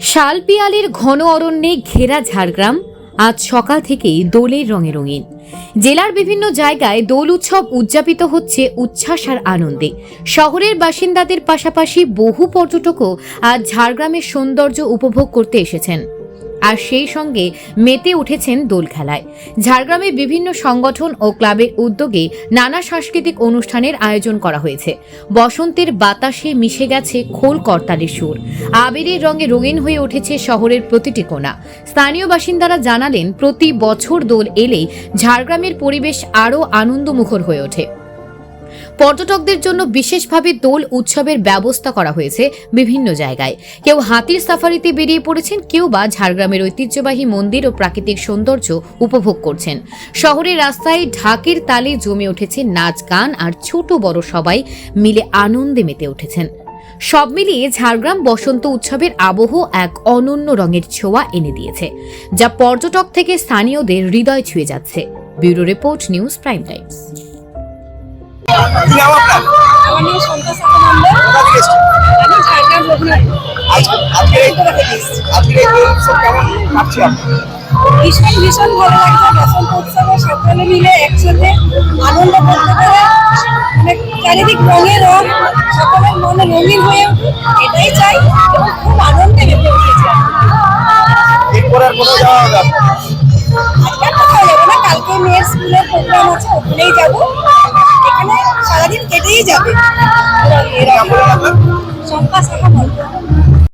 শালপিয়ালের ঘন অরণ্যে ঘেরা ঝাড়গ্রাম আজ সকাল থেকেই দোলের রঙে রঙিন। জেলার বিভিন্ন জায়গায় দোল উৎসব উদযাপিত হচ্ছে উচ্ছ্বাস আর আনন্দে। শহরের বাসিন্দাদের পাশাপাশি বহু পর্যটকও আজ ঝাড়গ্রামের সৌন্দর্য উপভোগ করতে এসেছেন। আর সেই সঙ্গে মেতে উঠেছেন দোল খেলায়। ঝাড়গ্রামে বিভিন্ন সংগঠন ও ক্লাবের উদ্যোগে নানা সাংস্কৃতিক অনুষ্ঠানের আয়োজন করা হয়েছে। বসন্তের বাতাসে মিশে গেছে খোল করতালের সুর। আবিরের রঙে রঙিন হয়ে উঠেছে শহরের প্রতিটি কোণা। স্থানীয় বাসিন্দারা জানালেন, প্রতি বছর দোল এলেই ঝাড়গ্রামের পরিবেশ আরও আনন্দমুখর হয়ে ওঠে। পর্যটকদের জন্য বিশেষভাবে দোল উৎসবের ব্যবস্থা করা হয়েছে বিভিন্ন জায়গায়। কেউ হাতির সাফারিতে বেরিয়ে পড়েছেন, কেউ বা ঝাড়গ্রামের ঐতিহ্যবাহী মন্দির ও প্রাকৃতিক সৌন্দর্য উপভোগ করছেন। শহরের রাস্তায় ঢাকের তালে জমে উঠেছে নাচ, গান আর ছোট বড় সবাই মিলে আনন্দে মেতে উঠেছেন। সব মিলিয়ে ঝাড়গ্রাম বসন্ত উৎসবের আবহ এক অনন্য রঙের ছোঁয়া এনে দিয়েছে, যা পর্যটক থেকে স্থানীয়দের হৃদয় ছুঁয়ে যাচ্ছে। Bureau report news prime times. কি নাম আপনার আমার নাম সন্তোষ মন্ডল। কোথা থেকে এসেছেন? আমি ঝাড়গ্রাম রঘুনাথ। আজকে আজকে কেমন কাটছে আপনার ভীষণ ভীষণ ভালো লাগছে। বসন্ত উৎসবে সকলে মিলে একসাথে আনন্দ করতে পেরে মানে চারিদিক রঙে রং সকলের মনে রঙিন হয়ে এটাই চাই। এবং খুব আনন্দে মেতে উঠেছে। এরপর আর কোথাও যাওয়া হবে আজকে আর কোথাও যাব না। কালকে মেয়ের স্কুলের প্রোগ্রাম আছে ওখানেই যাব। সারাদিন কেটেই যাবে। কি নাম